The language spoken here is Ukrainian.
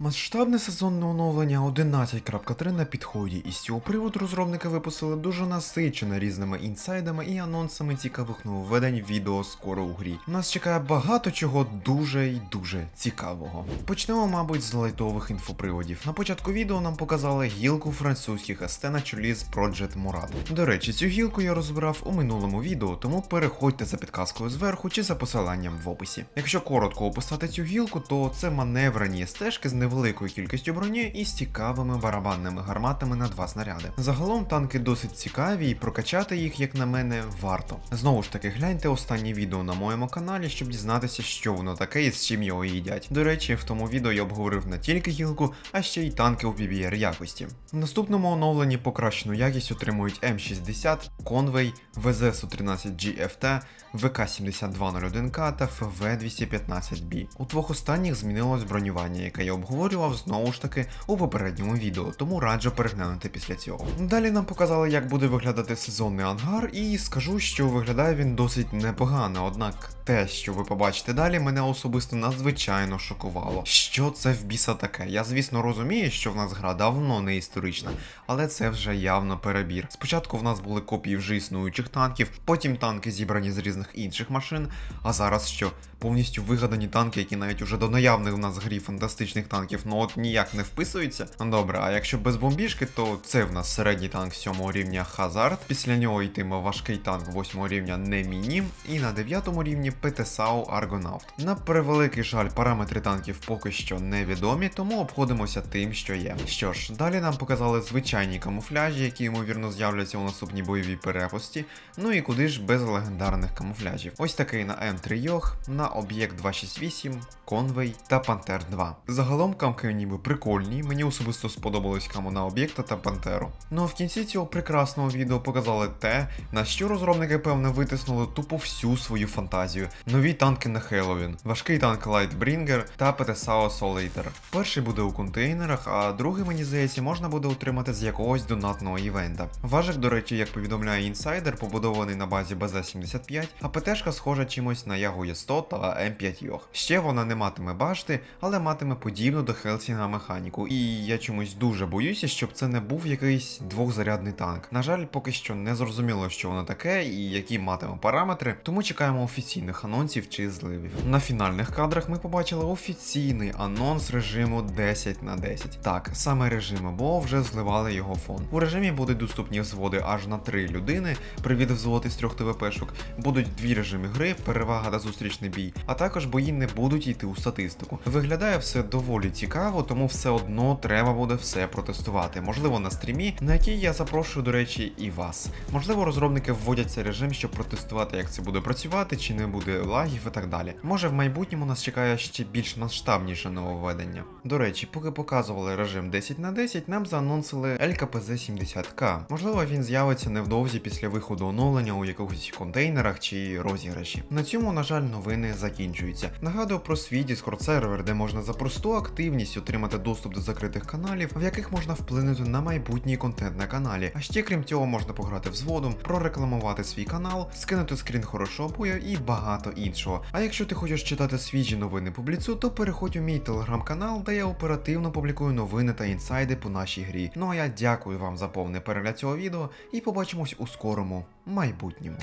Масштабне сезонне оновлення 11.3 на підході, і з цього приводу розробники випустили дуже насичене різними інсайдами і анонсами цікавих нововведень відео скоро у грі. Нас чекає багато чого дуже і дуже цікавого. Почнемо, мабуть, з лайтових інфоприводів. На початку відео нам показали гілку французьких СТ на чолі з Project Murat. До речі, цю гілку я розбирав у минулому відео, тому переходьте за підказкою зверху чи за посиланням в описі. Якщо коротко описати цю гілку, то це маневрені стежки з невеликою кількістю броні і з цікавими барабанними гарматами на два снаряди. Загалом танки досить цікаві, і прокачати їх, як на мене, варто. Знову ж таки, гляньте останнє відео на моєму каналі, щоб дізнатися, що воно таке і з чим його їдять. До речі, в тому відео я обговорив не тільки гілку, а ще й танки у PBR якості. В наступному оновленні покращену якість отримують М60, Conway, ВЗ-113GFT, ВК-7201К та ФВ-215B. У двох останніх змінилось бронювання, яке я обговорював знову ж таки у попередньому відео, тому раджу переглянути після цього. Далі нам показали, як буде виглядати сезонний ангар, і скажу, що виглядає він досить непогано, однак те, що ви побачите далі, мене особисто надзвичайно шокувало. Що це в біса таке? Я, звісно, розумію, що в нас гра давно не історична, але це вже явно перебір. Спочатку в нас були копії вже існуючих танків, потім танки зібрані з різних інших машин. А зараз що? Повністю вигадані танки, які навіть уже до наявних в нас грі фантастичних танків, ну от ніяк не вписуються. Ну добре, а якщо без бомбіжки, то це в нас середній танк 7 рівня Хазард. Після нього йтиме важкий танк 8 рівня Неміні, і на 9 рівні ПТСАУ Аргонавт. На превеликий жаль, параметри танків поки що невідомі, тому обходимося тим, що є. Що ж, далі нам показали звичайні камуфляжі, які ймовірно з'являться у наступній бойовій перепусті. Ну і куди ж без легендарних камуфляжів. Ось такий на М3 Йох, на об'єкт 268, Конвей та Пантер 2. Загалом камки ніби прикольні, мені особисто сподобались каму на об'єкта та Пантеру. Ну а в кінці цього прекрасного відео показали те, на що розробники, певно, витиснули тупо всю свою фантазію. Нові танки на Хеллоуін, важкий танк Lightbringer та PTSAO Solator. Перший буде у контейнерах, а другий, мені здається, можна буде отримати з якогось донатного івента. Важик, до речі, як повідомляє інсайдер, побудований на базі БЗ-75, а ПТшка схожа чимось на Ягує 100 та М5 Йох. Ще вона не матиме башти, але матиме подібну до Хелсінга механіку. І я чомусь дуже боюся, щоб це не був якийсь двохзарядний танк. На жаль, поки що не зрозуміло, що воно таке і які матиме параметри, тому чекаємо офіційних анонсів чи зливів. На фінальних кадрах ми побачили офіційний анонс режиму 10 на 10. Так, саме режиму, бо вже зливали його фон. У режимі будуть доступні взводи аж на 3 людини, привід взвод із 3 ТВПшок, будуть дві режими гри, перевага та зустрічний бій, а також бої не будуть йти у статистику. Виглядає все доволі цікаво, тому все одно треба буде все протестувати. Можливо, на стрімі, на який я запрошую, до речі, і вас. Можливо, розробники вводять цей режим, щоб протестувати, як це буде працювати, чи не буде лагів і так далі. Може, в майбутньому нас чекає ще більш масштабніше нововведення. До речі, поки показували режим 10 на 10, нам заанонсили LKPZ 70К. Можливо, він з'явиться невдовзі після виходу оновлення у якихось контейнерах чи розіграші. На цьому, на жаль, новини закінчуються. Нагадую про свій Discord сервер, де можна за просту активність отримати доступ до закритих каналів, в яких можна вплинути на майбутній контент на каналі. А ще крім цього, можна пограти взводом, прорекламувати свій канал, скинути скрін хорошого бою і багато іншого. А якщо ти хочеш читати свіжі новини по бліцу, то переходь у мій телеграм-канал, де я оперативно публікую новини та інсайди по нашій грі. Ну а я дякую вам за повний перегляд цього відео і побачимось у скорому майбутньому.